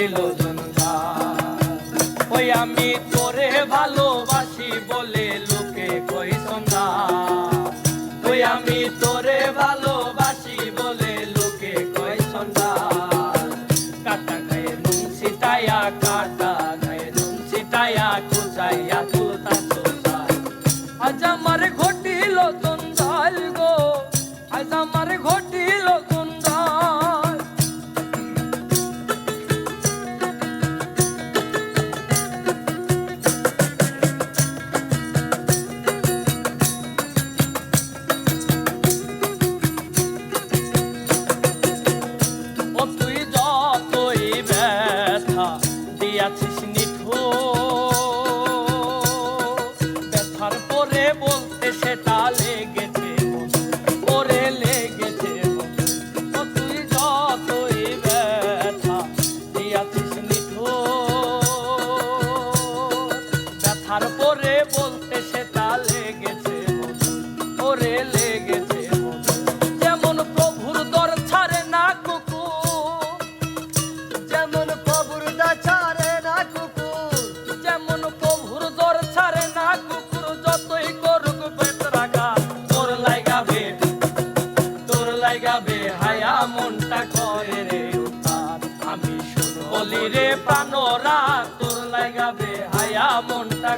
ঘটিল ওই আমি তোরে ভালোবাসি বলে লোকে কই সন্ধ্যা ওই আমি তোরে ভালোবাসি বলে লোকে কই সন্ধ্যা কাটা খায় নুন সিটায়া কাটা খায় নুন সিটায়া কুচাইয়া তুলতা তুলতাই আজ আমার ঘটিল জঞ্জাল গো, আজ আমার তোর লাগাবে হায়া মনটা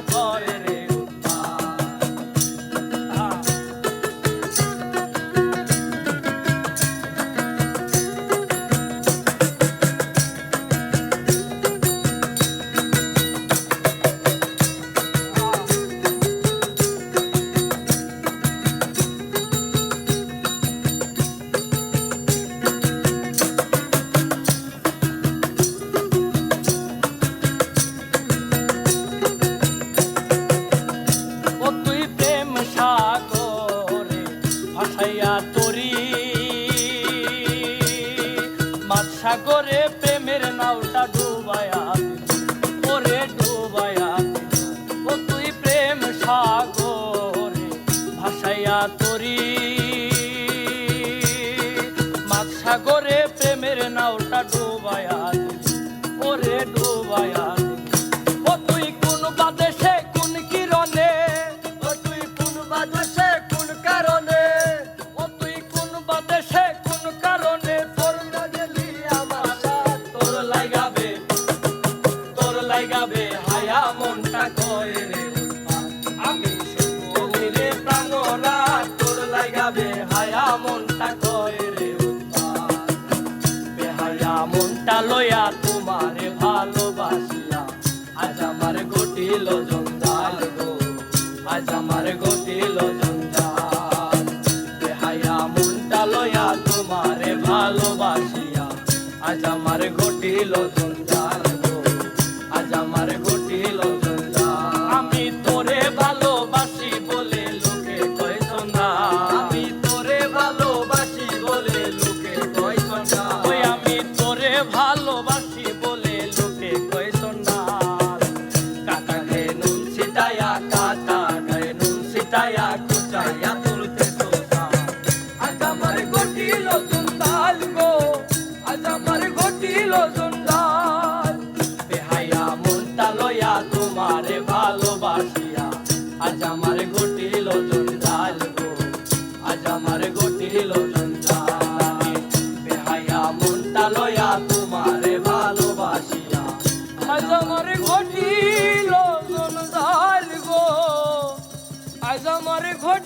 ayato তোমারে ভালোবাসিয়া। আজ আমার ঘটিল জঞ্জাল গো। আজ আমার ঘটিল জঞ্জাল। বেহায়া মনটা লয়া তোমারে ভালোবাসিয়া। আজ আমার ঘটিল জঞ্জাল। সিটায়া কুচায়া তুলতে তোতা আজ আমার গটিল জঞ্জাল গো, আজ আমার গটিল জঞ্জাল বেহায়া মনটা লয়া তোমারে ভালোবাসিয়া, আজ আমার ঘটিল ভোট